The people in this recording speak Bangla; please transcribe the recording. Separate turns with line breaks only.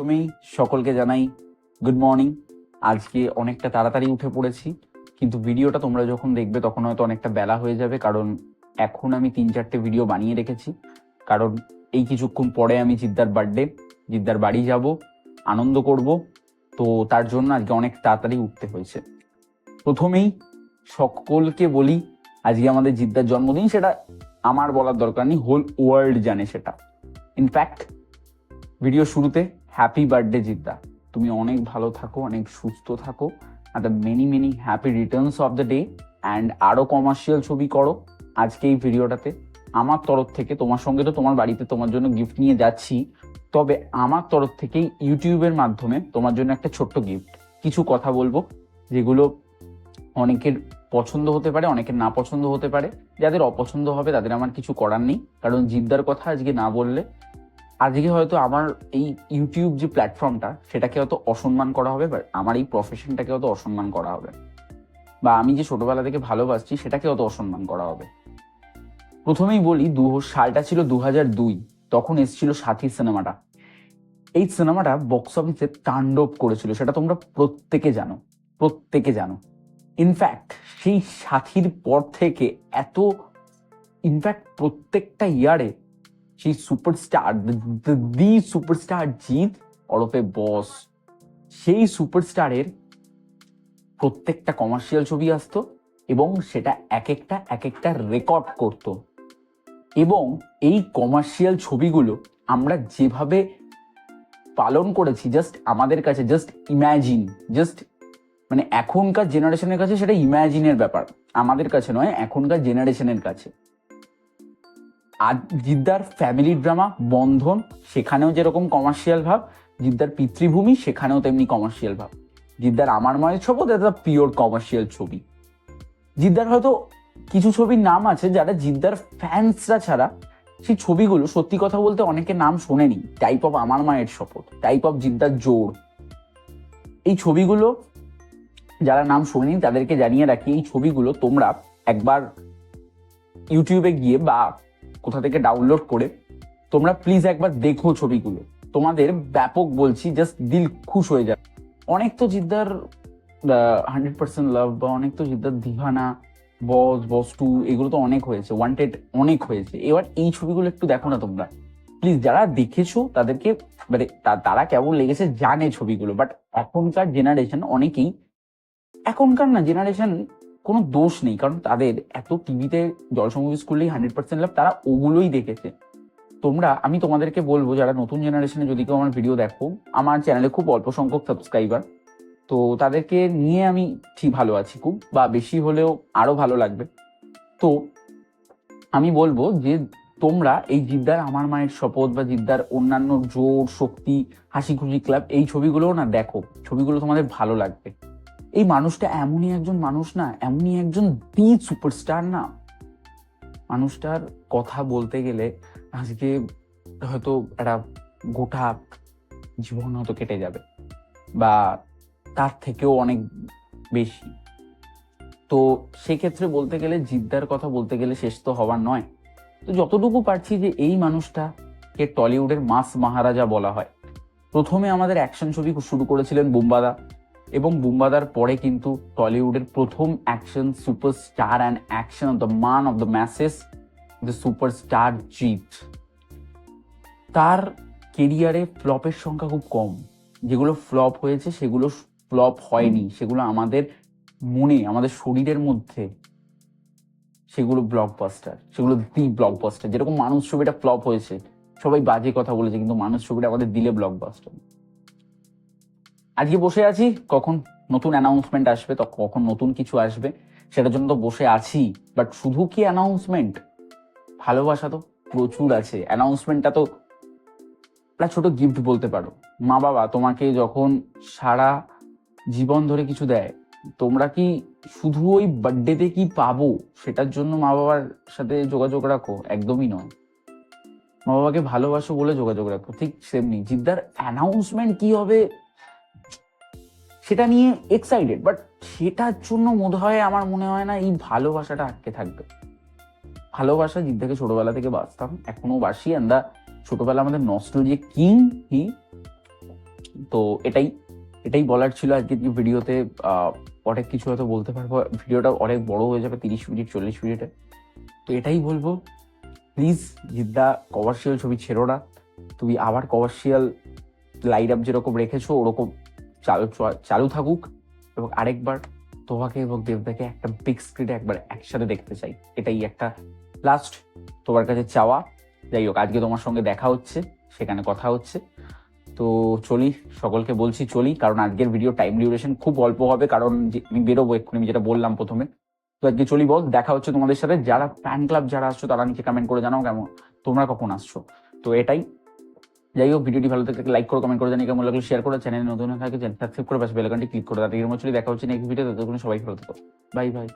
প্রথমেই সকলকে জানাই গুড মর্নিং আজকে অনেকটা তাড়াতাড়ি উঠে পড়েছি, কিন্তু ভিডিওটা তোমরা যখন দেখবে তখন হয়তো অনেকটা বেলা হয়ে যাবে, কারণ এখন আমি তিন চারটে ভিডিও বানিয়ে রেখেছি। কারণ এই কিছুক্ষণ পরে আমি জিদ্দার বার্থডে জিদ্দার বাড়ি যাব, আনন্দ করব, তো তার জন্য আজকে অনেক তাড়াতাড়ি উঠতে হয়েছে। প্রথমেই সকলকে বলি, আজকে আমাদের জিদ্দার জন্মদিন, সেটা আমার বলার দরকার নেই হোল ওয়ার্ল্ড জানে সেটা। ইনফ্যাক্ট ভিডিও শুরুতে হ্যাপি বার্থডে জিদ্দা তুমি অনেক ভালো থাকো, অনেক সুস্থ থাকো আর the many many happy returns of the day and আরও কমার্শিয়াল ছবি করো আজকে এই ভিডিওটাতে। আমার তরফ থেকে, তোমার সঙ্গে তো তোমার বাড়িতে তোমার জন্য গিফট নিয়ে যাচ্ছি, তবে আমার তরফ থেকেই ইউটিউবের মাধ্যমে তোমার জন্য একটা ছোট্ট গিফট কিছু কথা বলব, যেগুলো অনেকের পছন্দ হতে পারে, অনেকের না পছন্দ হতে পারে। যাদের অপছন্দ হবে, তাদের আমার কিছু করার নেই, কারণ জিদ্দার কথা আজকে না বললে আজকে হয়তো আমার এই ইউটিউব যে প্ল্যাটফর্মটা সেটাকে হয়তো অসম্মান করা হবে বা আমার এই প্রফেশনটাকে হয়তো অসম্মান করা হবে। বা আমি যে ছোটবেলা থেকে ভালোবাসছি, সেটাকে হয়তো অসম্মান করা হবে। প্রথমেই বলি, দু, সালটা ছিল দু দুই, তখন এসেছিল সাথী সিনেমাটা। এই সিনেমাটা বক্স অফিসে তাণ্ডব করেছিল, সেটা তোমরা প্রত্যেকে জানো প্রত্যেকে জানো। ইনফ্যাক্ট সেই সাথীর পর থেকে এত ইনফ্যাক্ট প্রত্যেকটা ইয়ারে সেই সুপারস্টার দি সুপারস্টার জিৎ, ওরফে বস, সেই সুপারস্টারের প্রত্যেকটা কমার্শিয়াল ছবি আসতো এবং সেটা এক একটা এক একটা রেকর্ড করত। এবং এই কমার্শিয়াল ছবিগুলো আমরা যেভাবে পালন করেছি জাস্ট আমাদের কাছে জাস্ট ইম্যাজিন জাস্ট মানে এখনকার জেনারেশনের কাছে সেটা ইম্যাজিনের ব্যাপার। আমাদের কাছে নয়, এখনকার জেনারেশনের কাছে। আর জিদ্দার ফ্যামিলি ড্রামা বন্ধন, সেখানেও যেরকম কমার্শিয়াল ভাব, জিদ্দার পিতৃভূমি, সেখানেও তেমনি কমার্শিয়াল ভাব। জিদ্দার আমার মায়ের ছবি দ্যাটস পিওর কমার্শিয়াল ছবি। জিদ্দার হয়তো কিছু ছবির নাম আছে যারা জিদ্দার ফ্যান্সরা ছাড়া সেই ছবিগুলো সত্যি কথা বলতে অনেকে নাম শোনেনি। টাইপ অফ আমার মায়ের শপথ টাইপ অফ জিদ্দার জোর। এই ছবিগুলো যারা নাম শোনেনি, তাদেরকে জানিয়ে রাখি, এই ছবিগুলো তোমরা একবার ইউটিউবে গিয়ে বা কোথা থেকে ডাউনলোড করে, তোমরা প্লিজ একবার দেখো ছবিগুলো। তোমাদের ব্যাপক বলছি জাস্ট দিল খুশ হয়ে যাবে। অনেক তো জিদ্দার হান্ড্রেড পার্সেন্ট লাভ বা অনেক তো জিদ্দার দিভানা বস বস টু এগুলো তো অনেক হয়েছে ওয়ান্টেড অনেক হয়েছে। এবার এই ছবিগুলো একটু দেখো না তোমরা। প্লিজ যারা দেখেছ, তাদেরকে মানে তারা কেমন লেগেছে জানে ছবিগুলো বাট এখনকার জেনারেশন অনেকেই, এখনকার না জেনারেশন কোনো দোষ নেই, কারণ তাদের এত টিভিতে জলসম মুভিজ করলেই হান্ড্রেড পার্সেন্ট লাভ তারা ওগুলোই দেখেছে। তোমরা, আমি তোমাদেরকে বলব, যারা নতুন জেনারেশনে যদি কেউ আমার ভিডিও দেখো, আমার চ্যানেলে খুব অল্প সংখ্যক সাবস্ক্রাইবার তো তাদেরকে নিয়ে আমি ঠিক ভালো আছি খুব, বা বেশি হলেও আরও ভালো লাগবে। তো আমি বলব যে তোমরা এই জিদ্দার, আমার মায়ের শপথ বা জিদ্দার অন্যান্য জোর, শক্তি হাসি খুশি ক্লাব এই ছবিগুলোও না দেখো, ছবিগুলো তোমাদের ভালো লাগবে। এই মানুষটা এমনই একজন মানুষ না, এমনই একজন দি সুপারস্টার না। মানুষটার কথা বলতে গেলে আজকে হয়তো একটা গোটা জীবন হয়তো কেটে যাবে বা তার থেকেও অনেক বেশি। তো সেক্ষেত্রে বলতে গেলে জিদ্দার কথা বলতে গেলে শেষ তো হওয়ার নয়। তো যতটুকু পারছি যে এই মানুষটাকে টলিউডের মাস মহারাজা বলা হয়। প্রথমে আমাদের অ্যাকশন ছবি শুরু করেছিলেন বুম্বাদা। এবং বুম্বাদার পরে কিন্তু টলিউডের প্রথম action superstar and action of the man of the masses the superstar Jeet তার কেরিয়ারে ফ্লপের সংখ্যা খুব কম। যেগুলো ফ্লপ হয়েছে, সেগুলো ফ্লপ হয়নি। সেগুলো আমাদের মনে, আমাদের শরীরের মধ্যে সেগুলো ব্লকবাস্টার সেগুলো দি ব্লকবাস্টার যেরকম মানুষ ছবিটা ফ্লপ হয়েছে, সবাই বাজে কথা বলেছে, কিন্তু মানুষ ছবিটা আমাদের দিলে ব্লকবাস্টার আজকে বসে আছি, কখন নতুন অ্যানাউন্সমেন্ট আসবে, তো কখন নতুন কিছু আসবে, সেটার জন্য তো বসে আছি। বাট শুধু কি অ্যানাউন্সমেন্ট ভালোবাসা তো প্রচুর আছে। অ্যানাউন্সমেন্টটা তো একটা ছোট গিফট বলতে পারো। মা বাবা তোমাকে যখন সারা জীবন ধরে কিছু দেয়, তোমরা কি শুধু ওই বার্থডেতে কি পাবো? সেটার জন্য মা বাবার সাথে যোগাযোগ রাখো, একদমই নয়। মা বাবাকে ভালোবাসো বলে যোগাযোগ রাখো, ঠিক সেমনি। জিদ্দার অ্যানাউন্সমেন্ট কি হবে? সেটা নিয়ে এক্সাইটেড বাট সেটার জন্য মনে হয় আমার মনে হয় না এই ভালোবাসাটা আটকে থাকবে। ভালোবাসা জিদ্দাকে ছোটবেলা থেকে বাঁচতাম, এখনও বাসি দা ছোটবেলা আমাদের নস্টলজিয়া কিং হি তো এটাই এটাই বলার ছিল আজকে যে ভিডিওতে। অনেক কিছু হয়তো বলতে পারব, ভিডিওটা অনেক বড় হয়ে যাবে, তিরিশ মিনিট, চল্লিশ মিনিটে। তো এটাই বলব প্লিজ জিদ্দা কমার্শিয়াল ছবি ছেড়ো না। তুমি আবার কমার্শিয়াল লাইট আপ যেরকম রেখেছো, ওরকম চালু চালু থাকুক এবং আরেকবার তোমাকে এবং দেবদাকে একটা বিগ স্ক্রিনে একবার একসাথে দেখতে চাই। এটাই একটা লাস্ট তোমার কাছে চাওয়া। যাই হোক, আজকে তোমার সঙ্গে দেখা হচ্ছে, সেখানে কথা হচ্ছে। তো চলি, সকলকে বলছি চলি, কারণ আজকের ভিডিও টাইম ডিউরেশন খুব অল্প হবে, কারণ আমি বেরোবো এক্ষুনি, আমি যেটা বললাম প্রথমে। তো আজকে চলি বল, দেখা হচ্ছে তোমাদের সাথে। যারা ফ্যান ক্লাব যারা আসছো, তারা নিচে কমেন্ট করে জানাও কেমন, তোমরা কখন আসছো। তো এটাই। যাই হোক, ভিডিওটি ভালো থাকলে লাইক করে কমেন্ট করে জানি কেমন লাগল শেয়ার করো চ্যানেল নতুন থাকে সাবস্ক্রাইব করে পাশে বেলাকানটি ক্লিক করে তাদের মধ্যে দেখা হচ্ছে নেক্সট ভিডিও ততক্ষণ সবাই ভালো থাকো। Bye bye